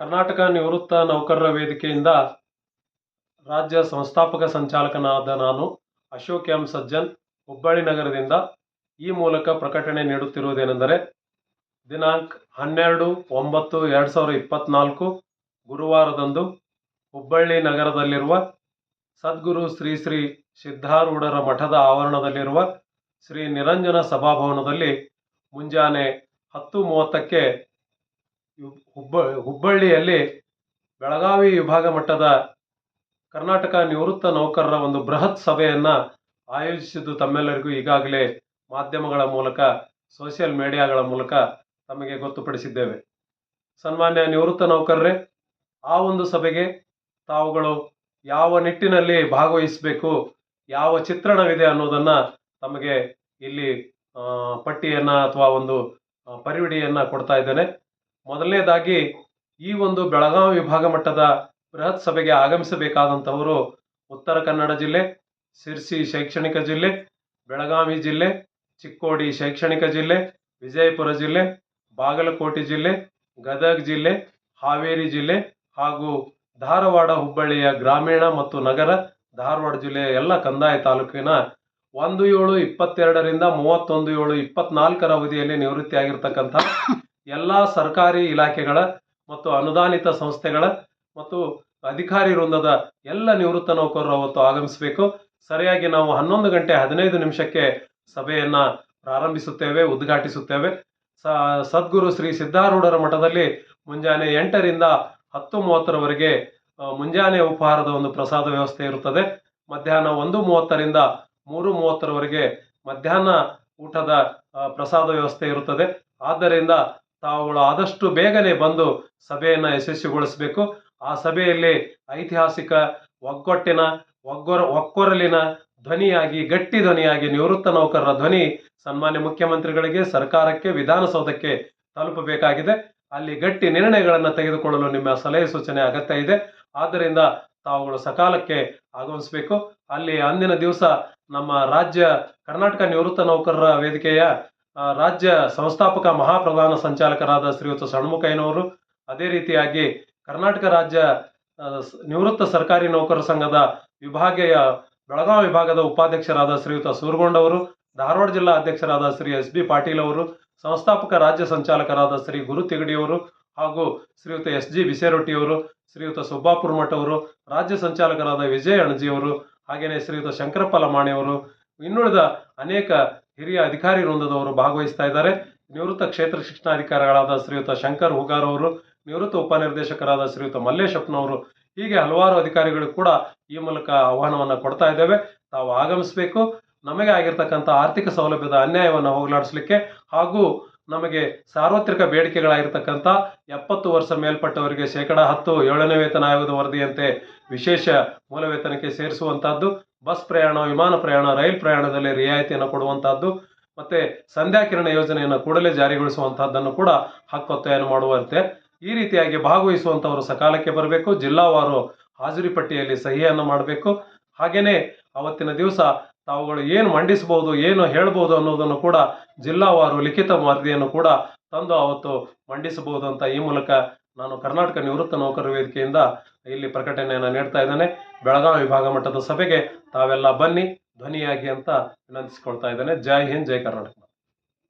ಕರ್ನಾಟಕ ನಿವೃತ್ತ ನೌಕರರ ವೇದಿಕೆಯಿಂದ ರಾಜ್ಯ ಸಂಸ್ಥಾಪಕ ಸಂಚಾಲಕನಾದ ನಾನು ಅಶೋಕ್ ಎಂ ಸಜ್ಜನ್, ಹುಬ್ಬಳ್ಳಿ ನಗರದಿಂದ ಈ ಮೂಲಕ ಪ್ರಕಟಣೆ ನೀಡುತ್ತಿರುವುದೇನೆಂದರೆ, ದಿನಾಂಕ ಹನ್ನೆರಡು ಒಂಬತ್ತು ಎರಡು ಸಾವಿರದ ಇಪ್ಪತ್ತ್ನಾಲ್ಕು ಗುರುವಾರದಂದು ಹುಬ್ಬಳ್ಳಿ ನಗರದಲ್ಲಿರುವ ಸದ್ಗುರು ಶ್ರೀ ಶ್ರೀ ಸಿದ್ಧಾರೂಢರ ಮಠದ ಆವರಣದಲ್ಲಿರುವ ಶ್ರೀ ನಿರಂಜನ ಸಭಾಭವನದಲ್ಲಿ ಮುಂಜಾನೆ ಹತ್ತು ಮೂವತ್ತಕ್ಕೆ ಹುಬ್ಬ, ಹುಬ್ಬಳ್ಳಿಯಲ್ಲಿ ಬೆಳಗಾವಿ ವಿಭಾಗ ಮಟ್ಟದ ಕರ್ನಾಟಕ ನಿವೃತ್ತ ನೌಕರರ ಒಂದು ಬೃಹತ್ ಸಭೆಯನ್ನು ಆಯೋಜಿಸಿದ್ದು ತಮ್ಮೆಲ್ಲರಿಗೂ ಈಗಾಗಲೇ ಮಾಧ್ಯಮಗಳ ಮೂಲಕ, ಸೋಷಿಯಲ್ ಮೀಡಿಯಾಗಳ ಮೂಲಕ ತಮಗೆ ಗೊತ್ತುಪಡಿಸಿದ್ದೇವೆ. ಸನ್ಮಾನ್ಯ ನಿವೃತ್ತ ನೌಕರರೇ, ಆ ಒಂದು ಸಭೆಗೆ ತಾವುಗಳು ಯಾವ ನಿಟ್ಟಿನಲ್ಲಿ ಭಾಗವಹಿಸಬೇಕು, ಯಾವ ಚಿತ್ರಣವಿದೆ ಅನ್ನೋದನ್ನು ತಮಗೆ ಇಲ್ಲಿ ಪಟ್ಟಿಯನ್ನು ಅಥವಾ ಒಂದು ಪರಿವಿಡಿಯನ್ನು ಕೊಡ್ತಾ ಇದ್ದೇನೆ. ಮೊದಲನೇದಾಗಿ ಈ ಒಂದು ಬೆಳಗಾವಿ ವಿಭಾಗ ಮಟ್ಟದ ಬೃಹತ್ ಸಭೆಗೆ ಆಗಮಿಸಬೇಕಾದಂಥವರು ಉತ್ತರ ಕನ್ನಡ ಜಿಲ್ಲೆ ಸಿರ್ಸಿ ಶೈಕ್ಷಣಿಕ ಜಿಲ್ಲೆ, ಬೆಳಗಾವಿ ಜಿಲ್ಲೆ, ಚಿಕ್ಕೋಡಿ ಶೈಕ್ಷಣಿಕ ಜಿಲ್ಲೆ, ವಿಜಯಪುರ ಜಿಲ್ಲೆ, ಬಾಗಲಕೋಟೆ ಜಿಲ್ಲೆ, ಗದಗ ಜಿಲ್ಲೆ, ಹಾವೇರಿ ಜಿಲ್ಲೆ ಹಾಗೂ ಧಾರವಾಡ, ಹುಬ್ಬಳ್ಳಿಯ ಗ್ರಾಮೀಣ ಮತ್ತು ನಗರ ಧಾರವಾಡ ಜಿಲ್ಲೆಯ ಎಲ್ಲ ಕಂದಾಯ ತಾಲೂಕಿನ ಒಂದು ಏಳು ಇಪ್ಪತ್ತೆರಡರಿಂದ ಮೂವತ್ತೊಂದು ಏಳು ಇಪ್ಪತ್ನಾಲ್ಕರ ಅವಧಿಯಲ್ಲಿ ನಿವೃತ್ತಿಯಾಗಿರ್ತಕ್ಕಂಥ ಎಲ್ಲ ಸರ್ಕಾರಿ ಇಲಾಖೆಗಳ ಮತ್ತು ಅನುದಾನಿತ ಸಂಸ್ಥೆಗಳ ಮತ್ತು ಅಧಿಕಾರಿ ವೃಂದದ ಎಲ್ಲ ನಿವೃತ್ತ ನೌಕರರು ಅವತ್ತು ಆಗಮಿಸಬೇಕು. ಸರಿಯಾಗಿ ನಾವು ಹನ್ನೊಂದು ಗಂಟೆ ಹದಿನೈದು ನಿಮಿಷಕ್ಕೆ ಸಭೆಯನ್ನು ಪ್ರಾರಂಭಿಸುತ್ತೇವೆ, ಉದ್ಘಾಟಿಸುತ್ತೇವೆ. ಸ, ಸದ್ಗುರು ಶ್ರೀ ಸಿದ್ಧಾರೂಢರ ಮಠದಲ್ಲಿ ಮುಂಜಾನೆ ಎಂಟರಿಂದ ಹತ್ತು ಮೂವತ್ತರವರೆಗೆ ಮುಂಜಾನೆ ಉಪಹಾರದ ಒಂದು ಪ್ರಸಾದ ವ್ಯವಸ್ಥೆ ಇರುತ್ತದೆ. ಮಧ್ಯಾಹ್ನ ಒಂದು ಮೂವತ್ತರಿಂದ ಮೂರು ಮೂವತ್ತರವರೆಗೆ ಮಧ್ಯಾಹ್ನ ಊಟದ ಪ್ರಸಾದ ವ್ಯವಸ್ಥೆ ಇರುತ್ತದೆ. ಆದ್ದರಿಂದ ತಾವುಗಳು ಆದಷ್ಟು ಬೇಗನೆ ಬಂದು ಸಭೆಯನ್ನು ಯಶಸ್ವಿಗೊಳಿಸಬೇಕು. ಆ ಸಭೆಯಲ್ಲಿ ಐತಿಹಾಸಿಕ ಒಗ್ಗೊಟ್ಟಿನ, ಒಗ್ಗೊರ, ಒಕ್ಕೊರಲಿನ ಧ್ವನಿಯಾಗಿ, ಗಟ್ಟಿ ಧ್ವನಿಯಾಗಿ, ನಿವೃತ್ತ ನೌಕರರ ಧ್ವನಿ ಸನ್ಮಾನ್ಯ ಮುಖ್ಯಮಂತ್ರಿಗಳಿಗೆ, ಸರ್ಕಾರಕ್ಕೆ, ವಿಧಾನಸೌಧಕ್ಕೆ ತಲುಪಬೇಕಾಗಿದೆ. ಅಲ್ಲಿ ಗಟ್ಟಿ ನಿರ್ಣಯಗಳನ್ನು ತೆಗೆದುಕೊಳ್ಳಲು ನಿಮ್ಮ ಸಲಹೆ ಸೂಚನೆ ಅಗತ್ಯ ಇದೆ. ಆದ್ದರಿಂದ ತಾವುಗಳು ಸಕಾಲಕ್ಕೆ ಆಗಮಿಸಬೇಕು. ಅಲ್ಲಿ ಅಂದಿನ ದಿವಸ ನಮ್ಮ ರಾಜ್ಯ ಕರ್ನಾಟಕ ನಿವೃತ್ತ ನೌಕರರ ವೇದಿಕೆಯ ರಾಜ್ಯ ಸಂಸ್ಥಾಪಕ ಮಹಾಪ್ರಧಾನ ಸಂಚಾಲಕರಾದ ಶ್ರೀಯುತ ಷಣ್ಮುಖಯ್ಯನವರು ಅದೇ ರೀತಿಯಾಗಿ ಕರ್ನಾಟಕ ರಾಜ್ಯ ನಿವೃತ್ತ ಸರ್ಕಾರಿ ನೌಕರರ ಸಂಘದ ವಿಭಾಗೀಯ ಬೆಳಗಾವಿ ವಿಭಾಗದ ಉಪಾಧ್ಯಕ್ಷರಾದ ಶ್ರೀಯುತ ಸೂರ್ಗೊಂಡವರು, ಧಾರವಾಡ ಜಿಲ್ಲಾ ಅಧ್ಯಕ್ಷರಾದ ಶ್ರೀ ಎಸ್ ಬಿ ಪಾಟೀಲ್ ಅವರು, ಸಂಸ್ಥಾಪಕ ರಾಜ್ಯ ಸಂಚಾಲಕರಾದ ಶ್ರೀ ಗುರು ತಿಗಡಿಯವರು ಹಾಗೂ ಶ್ರೀಯುತ ಎಸ್ ಜಿ ಬಿಸೇರೊಟ್ಟಿಯವರು ಶ್ರೀಯುತ ಸುಬ್ಬಾಪುರ ಮಠ ಅವರು, ರಾಜ್ಯ ಸಂಚಾಲಕರಾದ ವಿಜಯ ಅಣಜಿಯವರು ಹಾಗೆಯೇ ಶ್ರೀಯುತ ಶಂಕರಪ್ಪ ಲಮಾಣಿಯವರು ಇನ್ನುಳಿದ ಅನೇಕ ಹಿರಿಯ ಅಧಿಕಾರಿ ವೃಂದದವರು ಭಾಗವಹಿಸ್ತಾ ಇದ್ದಾರೆ. ನಿವೃತ್ತ ಕ್ಷೇತ್ರ ಶಿಕ್ಷಣಾಧಿಕಾರಿಗಳಾದ ಶ್ರೀಯುತ ಶಂಕರ್ ಹುಗಾರ್ ಅವರು, ನಿವೃತ್ತ ಉಪನಿರ್ದೇಶಕರಾದ ಶ್ರೀಯುತ ಮಲ್ಲೇಶಪ್ಪನವರು ಹೀಗೆ ಹಲವಾರು ಅಧಿಕಾರಿಗಳು ಕೂಡ ಈ ಮೂಲಕ ಆಹ್ವಾನವನ್ನು ಕೊಡ್ತಾ ಇದ್ದೇವೆ. ತಾವು ಆಗಮಿಸಬೇಕು. ನಮಗೆ ಆಗಿರ್ತಕ್ಕಂಥ ಆರ್ಥಿಕ ಸೌಲಭ್ಯದ ಅನ್ಯಾಯವನ್ನು ಹೋಗಲಾಡಿಸಲಿಕ್ಕೆ ಹಾಗೂ ನಮಗೆ ಸಾರ್ವತ್ರಿಕ ಬೇಡಿಕೆಗಳಾಗಿರ್ತಕ್ಕಂಥ ಎಪ್ಪತ್ತು ವರ್ಷ ಮೇಲ್ಪಟ್ಟವರಿಗೆ ಶೇಕಡ ಹತ್ತು ಏಳನೇ ವೇತನ ಆಯೋಗದ ವರದಿಯಂತೆ ವಿಶೇಷ ಮೂಲ ವೇತನಕ್ಕೆ ಸೇರಿಸುವಂತಹದ್ದು ಬಸ್ ಪ್ರಯಾಣ, ವಿಮಾನ ಪ್ರಯಾಣ, ರೈಲ್ ಪ್ರಯಾಣದಲ್ಲಿ ರಿಯಾಯಿತಿಯನ್ನು ಕೊಡುವಂತಹದ್ದು, ಮತ್ತೆ ಸಂಧ್ಯಾಕಿರಣ ಯೋಜನೆಯನ್ನು ಕೂಡಲೇ ಜಾರಿಗೊಳಿಸುವಂತಹದ್ದನ್ನು ಕೂಡ ಹಕ್ಕೊತ್ತಾಯವನ್ನು ಮಾಡುವಂತೆ ಈ ರೀತಿಯಾಗಿ ಭಾಗವಹಿಸುವಂತವರು ಸಕಾಲಕ್ಕೆ ಬರಬೇಕು, ಜಿಲ್ಲಾವಾರು ಹಾಜರಿ ಪಟ್ಟಿಯಲ್ಲಿ ಸಹಿಯನ್ನು ಮಾಡಬೇಕು. ಹಾಗೆಯೇ ಅವತ್ತಿನ ದಿವಸ ತಾವುಗಳು ಏನು ಮಂಡಿಸಬಹುದು ಏನು ಹೇಳ್ಬೋದು ಅನ್ನೋದನ್ನು ಕೂಡ ಜಿಲ್ಲಾವಾರು ಲಿಖಿತ ವರದಿಯನ್ನು ಕೂಡ ತಂದು ಅವತ್ತು ಮಂಡಿಸಬಹುದು ಅಂತ ಈ ಮೂಲಕ ನಾನು ಕರ್ನಾಟಕ ನಿವೃತ್ತ ನೌಕರ ವೇದಿಕೆಯಿಂದ ಇಲ್ಲಿ ಪ್ರಕಟಣೆಯನ್ನು ನೀಡ್ತಾ ಇದ್ದೇನೆ. ಬೆಳಗಾವಿ ವಿಭಾಗ ಮಟ್ಟದ ಸಭೆಗೆ ತಾವೆಲ್ಲ ಬನ್ನಿ. ಧ್ವನಿಯಾಗಿ ಅಂತ ವಿನಂತಿಸಿಕೊಳ್ತಾ ಇದ್ದೇನೆ. ಜೈ ಹಿಂದ್ ಜೈ ಕರ್ನಾಟಕ.